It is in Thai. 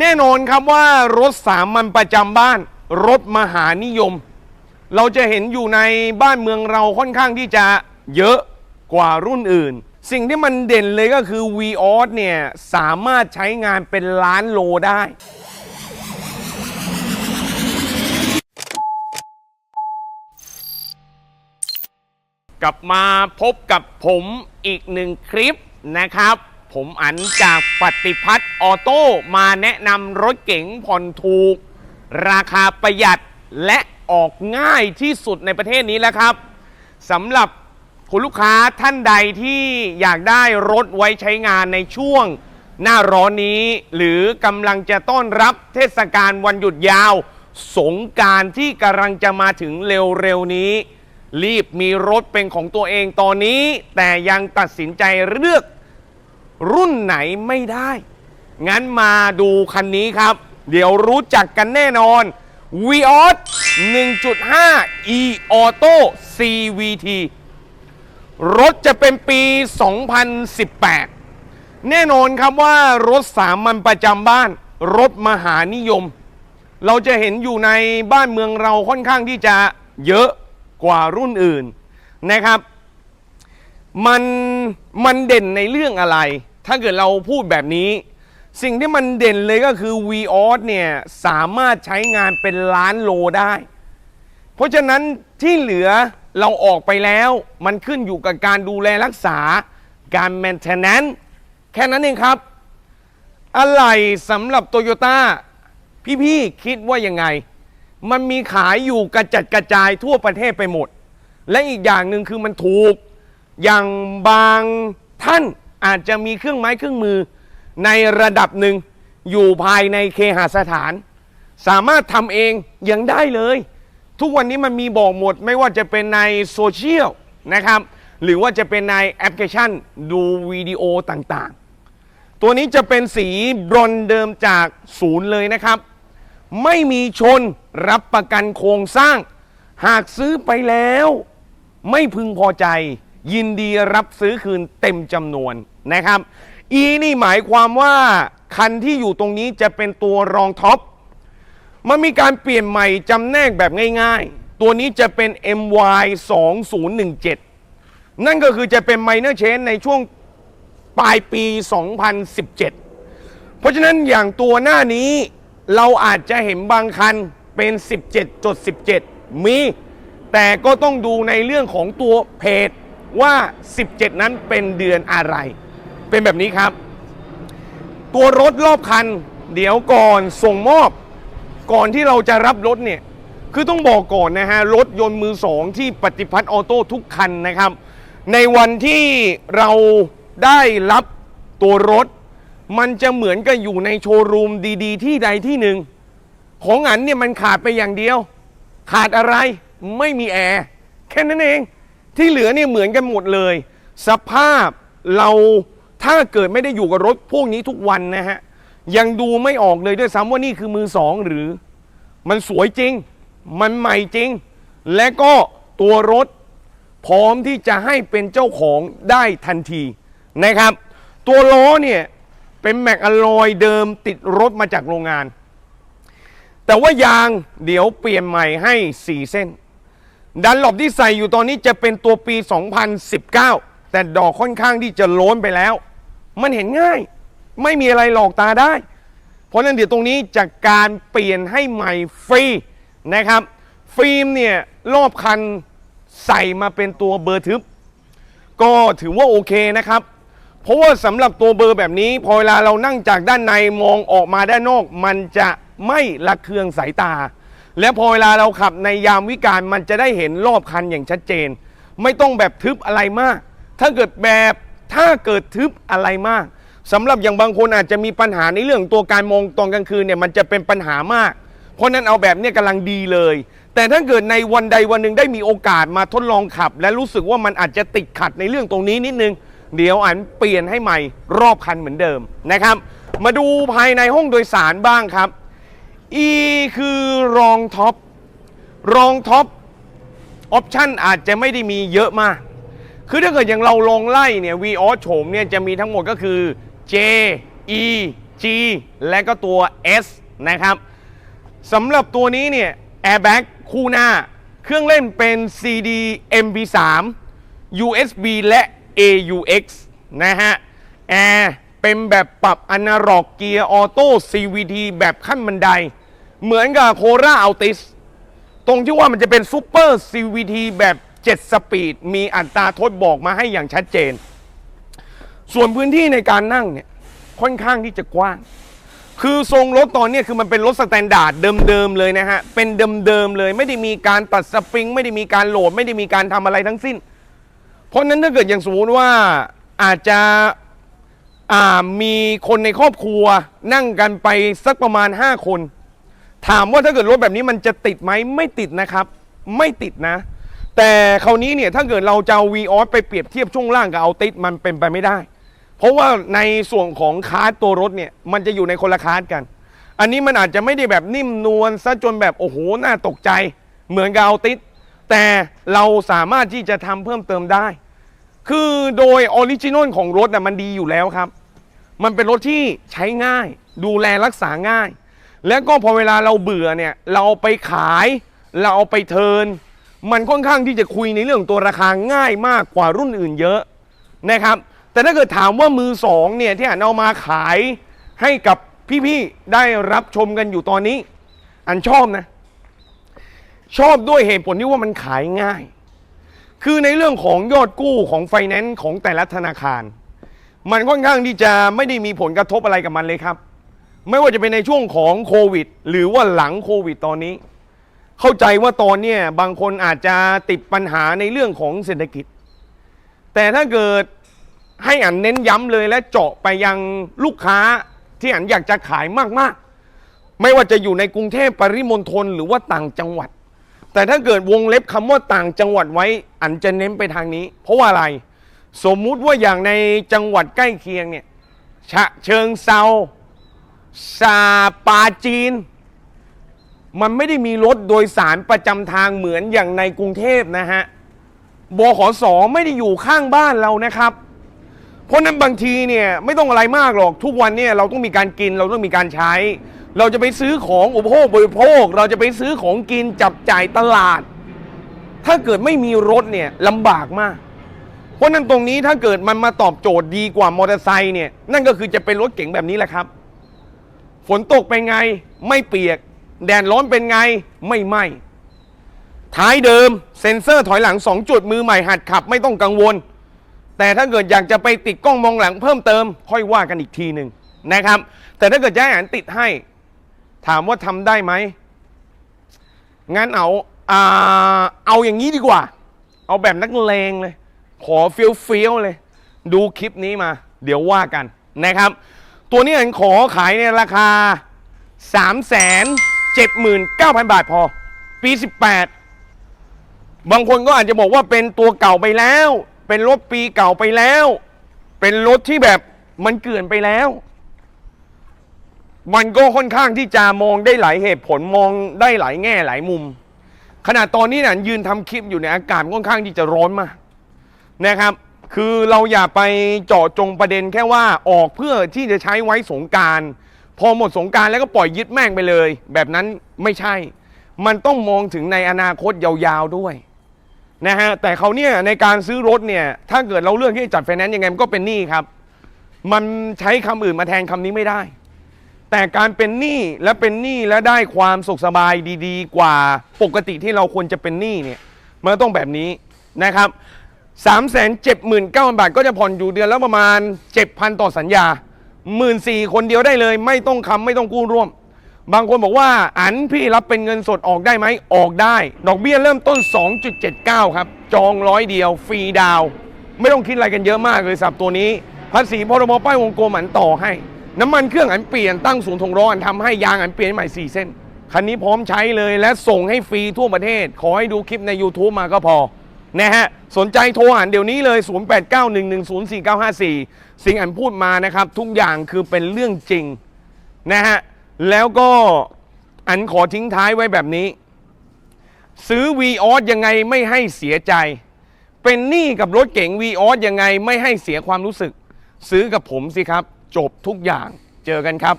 แน่นอนครับว่ารถสามัญประจำบ้าน รถมหานิยม เราจะเห็นอยู่ในบ้านเมืองเราค่อนข้างที่จะเยอะกว่ารุ่นอื่น สิ่งที่มันเด่นเลยก็คือ v ีออสเนี่ยสามารถใช้งานเป็นล้านโลได้ กลับมาพบกับผมอีกหนึ่งคลิปนะครับ ผมอันจากปฏิพัฒน์ออโต้มาแนะนำรถเก๋งผ่อนถูก ราคาประหยัดและออกง่ายที่สุดในประเทศนี้แล้วครับสำหรับคุณลูกค้าท่านใดที่อยากได้รถไว้ใช้งานในช่วง หน้าร้อนนี้ หรือกำลังจะต้อนรับเทศกาลวันหยุดยาว สงการที่กำลังจะมาถึงเร็วๆนี้ รีบมีรถเป็นของตัวเองตอนนี้ แต่ยังตัดสินใจเลือก รุ่นไหนไม่ได้ งั้นมาดูคันนี้ครับ เดี๋ยวรู้จักกันแน่นอน v ีออส1.5 e auto CVT รถจะเป็นปี 2018 แน่นอนครับว่ารถสามัญประจำบ้าน รถมหานิยม เราจะเห็นอยู่ในบ้านเมืองเราค่อนข้างที่จะเยอะกว่ารุ่นอื่นนะครับ มันมันเด่นในเรื่องอะไร ถ้าเกิดเราพูดแบบนี้ สิ่งที่มันเด่นเลยก็คือ v ีออสเนี่ยสามารถใช้งานเป็นล้านโลได้ เพราะฉะนั้นที่เหลือเราออกไปแล้ว มันขึ้นอยู่กับการดูแลรักษาการ maintenance แค่นั้นเองครับ อะไรสำหรับโตโยต้าพี่ๆคิดว่ายังไง มันมีขายอยู่กระจัดกระจายทั่วประเทศไปหมด และอีกอย่างหนึ่งคือมันถูก อย่างบางท่านอาจจะมีเครื่องไม้เครื่องมือ ในระดับหนึ่งอยู่ภายในเคหสถาน สามารถทำเองยังได้เลย ทุกวันนี้มันมีบอกหมดไม่ว่าจะเป็นในโซเชียลนะครับ หรือว่าจะเป็นในแอปพลิเคชัน ดูวิดีโอต่างๆ ตัวนี้จะเป็นสีบรอนเดิมจากศูนย์เลยนะครับ ไม่มีชนรับประกันโครงสร้าง หากซื้อไปแล้ว ไม่พึงพอใจ ยินดีรับซื้อคืนเต็มจำนวนนะครับ E นี่หมายความว่าคันที่อยู่ตรงนี้จะเป็นตัวรองท็อปมันมีการเปลี่ยนใหม่จำแนกแบบง่ายๆ ตัวนี้จะเป็น MY 2017 นั่นก็คือจะเป็น minor change ในช่วงปลายปี 2017 เพราะฉะนั้นอย่างตัวหน้านี้เราอาจจะเห็นบางคันเป็น 17.17 มี แต่ก็ต้องดูในเรื่องของตัวเพจ ว่า 17 นั้นเป็นเดือนอะไร เป็นแบบนี้ครับ ตัวรถรอบคัน เดี๋ยวก่อนส่งมอบ ก่อนที่เราจะรับรถเนี่ย คือต้องบอกก่อนนะฮะ รถยนต์มือสองที่ปฏิพัฒน์ออโต้ทุกคันนะครับ ในวันที่เราได้รับตัวรถ มันจะเหมือนกับอยู่ในโชว์รูมดีๆ ที่ใดที่หนึ่ง ของอันเนี่ยมันขาดไปอย่างเดียว ขาดอะไรไม่มีแอร์แค่นั้นเอง ที่เหลือเนี่ยเหมือนกันหมดเลย สภาพเราถ้าเกิดไม่ได้อยู่กับรถพวกนี้ทุกวันนะฮะ ยังดูไม่ออกเลยด้วยซ้ำว่านี่คือมือสองหรือ มันสวยจริง มันใหม่จริง และก็ตัวรถพร้อมที่จะให้เป็นเจ้าของได้ทันทีนะครับ ตัวล้อเนี่ยเป็นแม็กอลลอยเดิมติดรถมาจากโรงงาน แต่ว่ายางเดี๋ยวเปลี่ยนใหม่ให้ 4 เส้น ดันหลบที่ใส่อยู่ตอนนี้จะเป็นตัวปี 2019 แต่ดอกค่อนข้างที่จะโล้นไปแล้ว มันเห็นง่าย ไม่มีอะไรหลอกตาได้ เพราะฉะนั้นเดี๋ยวตรงนี้จากการเปลี่ยนให้ใหม่ฟรีนะครับ ฟิล์มเนี่ยรอบคันใส่มาเป็นตัวเบอร์ทึบ ก็ถือว่าโอเคนะครับ เพราะว่าสำหรับตัวเบอร์แบบนี้ พอเวลาเรานั่งจากด้านในมองออกมาด้านนอก มันจะไม่ระเคืองสายตา และพอเวลาเราขับในยามวิการมันจะได้เห็นรอบคันอย่างชัดเจน ไม่ต้องแบบทึบอะไรมาก ถ้าเกิดแบบถ้าเกิดทึบอะไรมากสำหรับอย่างบางคนอาจจะมีปัญหาในเรื่องตัวการมองตอนกลางคืนเนี่ยมันจะเป็นปัญหามาก เพราะนั้นเอาแบบเนี้ยกำลังดีเลย แต่ถ้าเกิดในวันใดวันหนึ่งได้มีโอกาสมาทดลองขับ และรู้สึกว่ามันอาจจะติดขัดในเรื่องตรงนี้นิดนึง เดี๋ยวอันเปลี่ยนให้ใหม่รอบคันเหมือนเดิมนะครับ มาดูภายในห้องโดยสารบ้างครับ E คือรองท็อป รองท็อป ออปชันอาจจะไม่ได้มีเยอะมาก คือถ้าเกิดอย่างเราลองไล่เนี่ย v ีออโฉมเนี่ยจะมีทั้งหมดก็คือ J E G และก็ตัว S นะครับสำหรับตัวนี้เนี่ย Airbag คู่หน้า เครื่องเล่นเป็น CD MP3 USB และ AUX นะฮะแอร์ เป็นแบบปรับอนาล็อกเกียร์ออโต้ CVT แบบขั้นบันได เหมือนกับโคราอัลติส ตรงที่ว่ามันจะเป็นซูเปอร์ CVT แบบ 7 สปีด มีอัตราทดบอกมาให้อย่างชัดเจน ส่วนพื้นที่ในการนั่งเนี่ยค่อนข้างที่จะกว้าง คือทรงรถตอนเนี้ยคือมันเป็นรถสแตนดาร์ดเดิมๆเลยนะฮะ เป็นเดิมๆเลย ไม่ได้มีการตัดสปริง ไม่ได้มีการโหลด ไม่ได้มีการทำอะไรทั้งสิ้น เพราะฉะนั้นถ้าเกิดอย่างสมมติว่าอาจจะ อ่ามีคนในครอบครัวนั่งกันไปสักประมาณ 5 คน ถามว่าถ้าเกิดรถแบบนี้มันจะติดไหมไม่ติดนะครับ ไม่ติดนะ แต่คราวนี้เนี่ยถ้าเกิดเราจะเอา v ีออสไปเปรียบเทียบช่วงล่างกับเอาติดมันเป็นไปไม่ได้ เพราะว่าในส่วนของคาร์ดตัวรถเนี่ยมันจะอยู่ในคนละคาร์ดกัน อันนี้มันอาจจะไม่ได้แบบนิ่มนวลซะจนแบบโอ้โหน่าตกใจ เหมือนกับเอาติดแต่เราสามารถที่จะทำเพิ่มเติมได้ คือโดยออริจินอลของรถน่ะมันดีอยู่แล้วครับ มันเป็นรถที่ใช้ง่าย ดูแลรักษาง่าย แล้วก็พอเวลาเราเบื่อเนี่ย เราเอาไปขาย เราเอาไปเทิน มันค่อนข้างที่จะคุยในเรื่องตัวราคาง่ายมากกว่ารุ่นอื่นเยอะนะครับ แต่ถ้าเกิดถามว่ามือสองเนี่ยที่อันเอามาขายให้กับพี่ๆได้รับชมกันอยู่ตอนนี้ อันชอบนะ ชอบด้วยเหตุผลที่ว่ามันขายง่าย คือในเรื่องของยอดกู้ของไฟแนนซ์ของแต่ละธนาคาร มันค่อนข้างที่จะไม่ได้มีผลกระทบอะไรกับมันเลยครับ ไม่ว่าจะเป็นในช่วงของโควิด หรือว่าหลังโควิดตอนนี้ เข้าใจว่าตอนนี้บางคนอาจจะติดปัญหาในเรื่องของเศรษฐกิจ แต่ถ้าเกิดให้อันเน้นย้ำเลยและเจาะไปยังลูกค้าที่อันอยากจะขายมากๆ ไม่ว่าจะอยู่ในกรุงเทพปริมณฑลหรือว่าต่างจังหวัด แต่ถ้าเกิดวงเล็บคำว่าต่างจังหวัดไว้อันจะเน้นไปทางนี้ เพราะว่าอะไร สมมุติว่าอย่างในจังหวัดใกล้เคียงเนี่ยฉะเชิงเซาซาปาจีน มันไม่ได้มีรถโดยสารประจำทางเหมือนอย่างในกรุงเทพนะฮะบขสไม่ได้อยู่ข้างบ้านเรานะครับ เพราะนั้นบางทีเนี่ยไม่ต้องอะไรมากหรอกทุกวันเนี่ยเราต้องมีการกินเราต้องมีการใช้ เราจะไปซื้อของอุปโภคบริโภค เราจะไปซื้อของกินจับจ่ายตลาด ถ้าเกิดไม่มีรถเนี่ยลำบากมาก เพราะฉะนั้นตรงนี้ถ้าเกิดมันมาตอบโจทย์ดีกว่ามอเตอร์ไซค์เนี่ยนั่นก็คือจะเป็นรถเก๋งแบบนี้แหละครับ ฝนตกเป็นไงไม่เปียก แดดร้อนเป็นไงไม่ไหมท้ายเดิมเซ็นเซอร์ถอยหลัง 2 จุดมือใหม่หัดขับไม่ต้องกังวล แต่ถ้าเกิดอยากจะไปติดกล้องมองหลังเพิ่มเติม ค่อยว่ากันอีกทีหนึ่งนะครับ แต่ถ้าเกิดจะให้อ่านติดให้ ถามว่าทำได้ไหมงั้นเอาอ่าเอาอย่างนี้ดีกว่า เอาแบบนักเลงเลย ขอเฟี้ยวเฟี้ยวๆเลย ดูคลิปนี้มา เดี๋ยวว่ากันนะครับ ตัวนี้อันขอขายในราคา 3 7 9 0 0 0 บาทพอ ปี 18 บางคนก็อาจจะบอกว่าเป็นตัวเก่าไปแล้ว เป็นรถปีเก่าไปแล้ว เป็นรถที่แบบมันเกลื่อนไปแล้ว มันก็ค่อนข้างที่จะมองได้หลายเหตุผลมองได้หลายแง่หลายมุมขนาดตอนนี้นะยืนทำคลิปอยู่ในอากาศค่อนข้างที่จะร้อนมากนะครับ คือเราอย่าไปเจาะจงประเด็นแค่ว่าออกเพื่อที่จะใช้ไว้สงการพอหมดสงการแล้วก็ปล่อยยึดแม่งไปเลย แบบนั้นไม่ใช่ มันต้องมองถึงในอนาคตยาวๆด้วย นะฮะแต่เขาเนี่ยในการซื้อรถเนี่ยถ้าเกิดเราเลือกที่จะจัดไฟแนนซ์ยังไงมันก็เป็นหนี้ครับ มันใช้คำอื่นมาแทนคำนี้ไม่ได้ แต่การเป็นหนี้และเป็นหนี้และได้ความสุขสบายดีๆ กว่าปกติที่เราควรจะเป็นหนี้เนี่ยมันต้องแบบนี้นะครับ3 7 9 0 0 0 บาทก็จะผ่อนอยู่เดือนละประมาณ 7,000 ต่อสัญญา 1 4ื่นคนเดียวได้เลย ไม่ต้องคำไม่ต้องกู้ร่วม บางคนบอกว่าอันพี่รับเป็นเงินสดออกได้ไหมออกได้ ดอกเบี้ยเริ่มต้น 2.79 ครับ จองร้อยเดียว ฟรีดาว ไม่ต้องคิดอะไรกันเยอะมากเลยสับตัวนี้ ภาษีพรบป้ายวงกลมอันต่อให้ น้ำมันเครื่องอันเปลี่ยนตั้งศูนย์ถงล้อนทำให้ยางอันเปลี่ยนใหม่ 4 เส้น คันนี้พร้อมใช้เลยและส่งให้ฟรีทั่วประเทศ ขอให้ดูคลิปใน YouTube มาก็พอนะฮะสนใจโทรอ่านเดี๋ยวนี้เลย 0891104954 สิ่งอันพูดมานะครับทุกอย่างคือเป็นเรื่องจริงนะฮะ แล้วก็อันขอทิ้งท้ายไว้แบบนี้ ซื้อ v ีออสยังไงไม่ให้เสียใจ เป็นหนี้กับรถเก๋ง v ีออสยังไงไม่ให้เสียความรู้สึก ซื้อกับผมสิครับ จบทุกอย่างเจอกันครับ